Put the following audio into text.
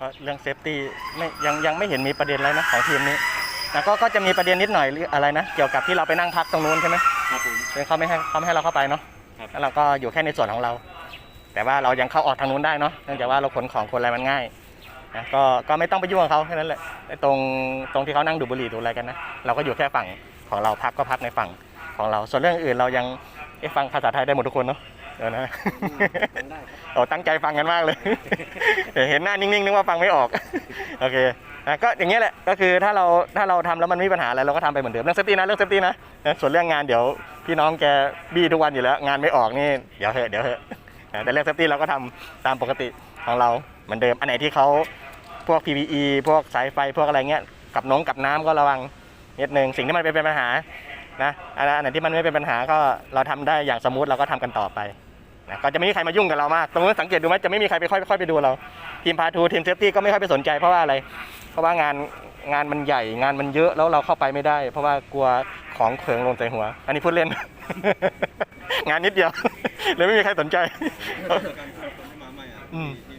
ก็เรื่องเซฟตี้ไม่ยังยังไม่เห็นมีประเด็นอะไรนะของทีมนี้นะก็ก็จะมีประเด็นนิดหน่อยหรืออะไรนะเกี่ยวกับที่เราไปนั่งพักตรงนู้นใช่ไหมครับผมคือเขาไม่ให้เขาไม่ให้เราเข้าไปเนาะครับ แล้วเราก็อยู่แค่ในส่วนของเรา แต่ว่าเรายังเข้าออกทางนู้นได้เนาะเนื่องจากว่าเราขนของคนอะไรมันง่ายนะก็ก็ไม่ต้องไปยุ่งกับเขาแค่นั้นแหละไอ้ตรงตรงที่เขานั่งดูดบุหรี่ดูอะไรกันนะเราก็อยู่แค่ฝั่งของเราพักก็พักในฝั่งของเรา ส่วนเรื่องอื่นเรายังเอ๊ะฟังภาษาไทยได้หมดทุกคนเนาะ เออนะฟังได้ครับโอ้ตั้งใจฟังกันมากเลย เห็นหน้านิ่งๆนึกว่าฟังไม่ออก โอเคนะก็อย่างเงี้ยแหละ ก็คือถ้าเราถ้าเราทำแล้วมันไม่มีปัญหาอะไรเราก็ทำไปเหมือนเดิม เรื่องเซฟตี้นะ เรื่องเซฟตี้นะนะส่วนเรื่องงานเดี๋ยวพี่น้องแกบี้ทุกวันอยู่แล้ว งานไม่ออกนี่ เดี๋ยวเหอะ เดี๋ยวเหอะนะแต่เรื่องเซฟตี้เราก็ทำตามปกติของเราเหมือนเดิม อันไหนที่เขาพวก PPE พวกสายไฟ พวกอะไรเงี้ย กับน้องกับน้ำก็ระวังนิดนึง สิ่งที่มันเป็นปัญหานะอันไหนที่มันไม่เป็นปัญหาก็เราทำได้อย่างสมูทเราก็ทำกันต่อไป นะก็จะไม่มีใครมายุ่งกับเรามาก ตรงนู้นสังเกตดูไหมจะไม่มีใครไปค่อยค่อยไปดูเรา ทีมพาทูทีมเซฟตี้ก็ไม่ค่อยไปสนใจเพราะว่าอะไร เพราะว่างานงานมันใหญ่งานมันเยอะแล้วเราเข้าไปไม่ได้ เพราะว่ากลัวของเขิงลงใส่หัว อันนี้พูดเล่น งานนิดเดียวเลยไม่มีใครสนใจการคนที่มาใหม่อะอืมที่